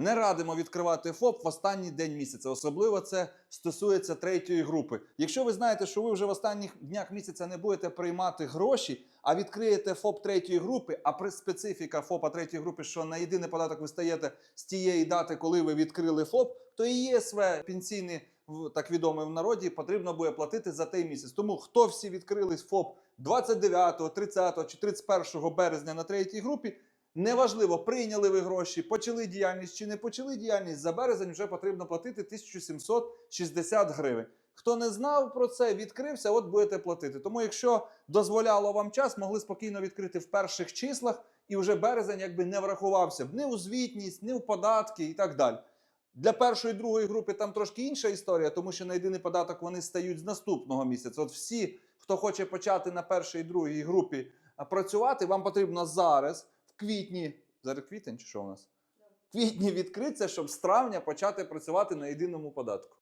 Не радимо відкривати ФОП в останній день місяця. Особливо це стосується третьої групи. Якщо ви знаєте, що ви вже в останніх днях місяця не будете приймати гроші, а відкриєте ФОП третьої групи, а при специфіка ФОПа третьої групи, що на єдиний податок ви стаєте з тієї дати, коли ви відкрили ФОП, то і ЄСВ пенсійний, так відомий в народі, потрібно буде платити за той місяць. Тому хто всі відкрили ФОП 29, 30 чи 31 березня на третій групі, Неважливо, прийняли ви гроші, почали діяльність чи не почали діяльність, за березень вже потрібно платити 1760 гривень. Хто не знав про це, відкрився, от будете платити. Тому, якщо дозволяло вам час, могли спокійно відкрити в перших числах, і вже березень якби не врахувався б ні у звітність, ні у податки і так далі. Для першої другої групи там трошки інша історія, тому що на єдиний податок вони стають з наступного місяця. От всі, хто хоче почати на першій і другій групі працювати, вам потрібно зараз, в квітні, зараз квітень чи що у нас? Квітні відкриться, щоб з травня почати працювати на єдиному податку.